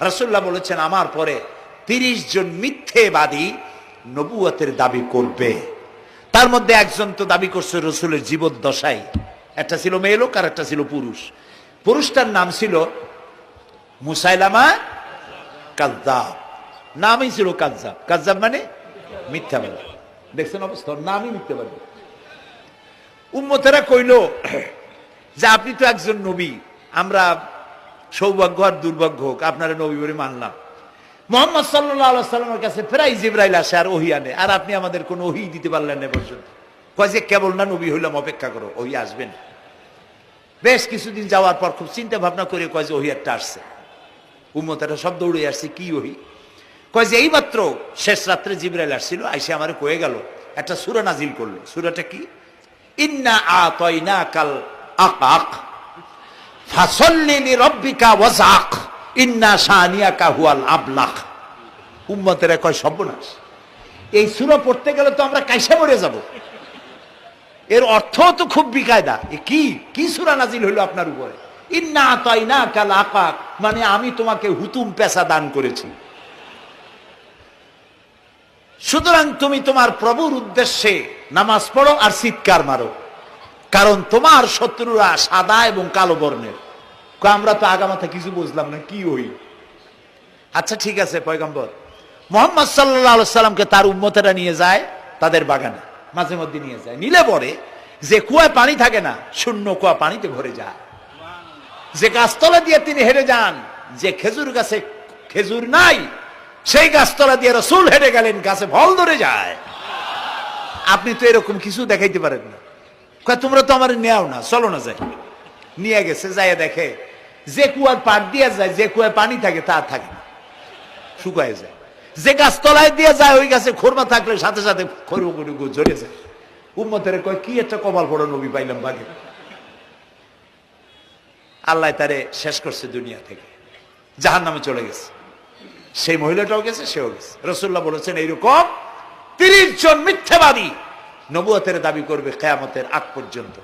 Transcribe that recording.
রাসুল্লাহ বলেছেন, আমার পরে তিরিশ জন মিথ্যেবাদী নবুয়তের দাবি করবে। তার মধ্যে একজন তো দাবি করছে রসুলের জীবদ্দশায়। একটা ছিল মেয়ে লোক আর একটা ছিল পুরুষ। পুরুষটার নাম ছিল মুসাইলামা কাজ্জাব নামই ছিল কাজ্জাব কাজ্জাব মানে মিথ্যা বলে। দেখছেন অবস্থা? নামই মিথ্যা বলে। উম্মতেরা কইল যে, আপনি তো একজন নবী। আমরা সৌভাগ্য আর দুর্ভাগ্য হোক, আপনারা নবী বলে মানলাম। মোহাম্মদ সাল্লাহ সাল্লামের কাছে প্রায় জিব্রাইল আসে আর ওহি আনে, আর আপনি আমাদের কোনো ওহি দিতে পারলেন না পর্যন্ত। কয় যে, কেবল না নবী হইলাম, অপেক্ষা করো, ওহি আসবেন বেশ কিছুদিন যাওয়ার পর খুব চিন্তা ভাবনা করে কয় যে, ওহি একটা আসছে। উম্মতেরা সব দৌড়ে আসছে, কি ওহি? কয় যে এইমাত্র শেষ রাত্রে জিব্রাইল আসছিল, আইসে আমারে কয়ে গেল, একটা সুরা নাজিল করল। সুরাটা কি? ইন্না আতয়না কাল আকাক লিরাব্বিকা ওয়াজাক ইন্না হুয়াল আবলাক উম্মতেরা সর্বনাশ। এই পড়তে গেলে তো আমরা কাইসে মরে যাব। এর অর্থ তো খুব বিকায়দা। কি কি সূরা নাজিল হইল আপনার উপরে? ইন্না আতাইনা কাল আকাক মানে আমি তোমাকে হুতুম পেশা দান করেছি। সুতরাং তুমি তোমার প্রভুর উদ্দেশ্যে নামাজ পড়ো আর চিৎকার মারো। কারণ তোমার শত্রুরা সাদা এবং কালো বর্ণের। আমরা তো আগামাথা কিছু বুঝলাম না, কি ওই? আচ্ছা ঠিক আছে, পয়গম্বর। মোহাম্মদ সাল্লাহ সাল্লামকে তার উম্মতেরা নিয়ে যায় তাদের বাগানে, মাঝে মধ্যে নিয়ে যায়। নিলে পরে যে কুয়া পানি থাকে না, শূন্য কুয়া পানিতে ভরে যায়। যে গাছতলা দিয়ে তিনি হেরে যান, যে খেজুর গাছে খেজুর নাই, সেই গাছতলা দিয়ে রসুল হেঁটে গেলেন, গাছে ফল ধরে যায়। আপনি তো এরকম কিছু দেখাইতে পারেন না। তোমরা তো আমার নেও না, চলো না যাই। নিয়ে গেছে যাই দেখে, যে কুয়ার পাট দিয়ে যায়, যে কুয়ায় পানি থাকে, তা থাকে না। শুকায় যায়। যে গাছ তলায় দিয়ে যায়, ওই গাছে খোরমা থাকলে সাথে সাথে খরু ঝরে যায়। উম্মতের কয়, কি একটা কপাল পড়ো নবী পাইলাম বাগে। আল্লাহ তারে শেষ করছে দুনিয়া থেকে। জাহান নামে চলে গেছে। সেই মহিলাটাও গেছে, সেও গেছে। রসুল্লাহ বলেছেন, এইরকম তিরিশ জন মিথ্যাবাদী নবুয়তের দাবি করবে কেয়ামতের আগ পর্যন্ত।